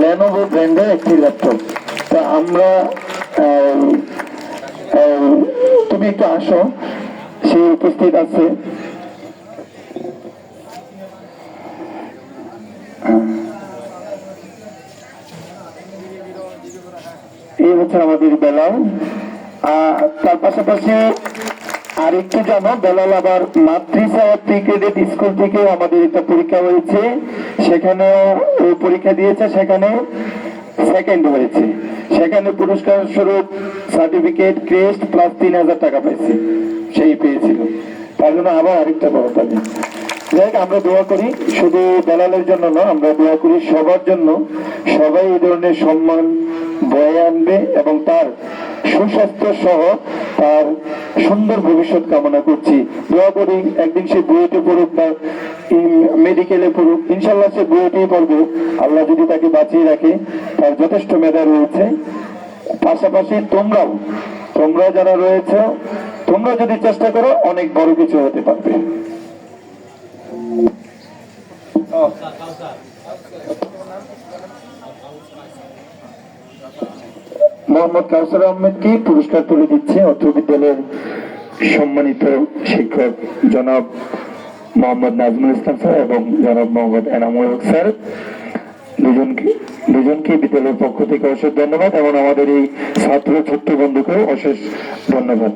Lenovo ব্র্যান্ডের একটি laptop তা আমরা তুমি একটু আসো। সে উপস্থিত আছে। এই হচ্ছে আমাদের আহ, তার পাশাপাশি আরেকটু জানো বেলাল আবার মাতৃসা ক্রেডিট স্কুল থেকে আমাদের একটা পরীক্ষা হয়েছে। সেখানেও ও পরীক্ষা দিয়েছে, সেখানে সেকেন্ড হয়েছে। সেখানে পুরস্কার স্বরূপ সার্টিফিকেট ক্রেস্ট প্লাস তিন হাজার টাকা সেই পেয়েছিল। তার জন্য আবার আরেকটা বড় যাই আমরা দোয়া করি, শুধু বেলালের জন্য না, আমরা দোয়া করি সবার জন্য। সবাই এই ধরনের সম্মান বয়ে আনবে এবং তার সুস্বাস্থ্য সহ তার সুন্দর ভবিষ্যৎ কামনা করছি। দোয়া করি একদিন সে বুয়েটে পড়ুক বা মেডিকেলে পড়ুক ইনশাল্লাহ সে বুয়েটেই পড়বে। আল্লাহ যদি তাকে বাঁচিয়ে রাখে, তার যথেষ্ট মেধা রয়েছে। পাশাপাশি তোমরাও, তোমরা যারা রয়েছে, তোমরা যদি চেষ্টা করো, অনেক বড় কিছু হতে পারবে। মোহাম্মদ কাউসার আহমেদকে পুরস্কার তুলে দিচ্ছে অর্থ বিদ্যালয়ের সম্মানিত শিক্ষক জনাব মোহাম্মদ নাজমুল ইসলাম স্যার এবং জনাব মোহাম্মদ এনামুল হক স্যার। দুজনকে দুজনকে বিদ্যালয়ের পক্ষ থেকে অশেষ ধন্যবাদ এবং আমাদের এই ছাত্র ছোট্ট বন্ধুকেও অশেষ ধন্যবাদ।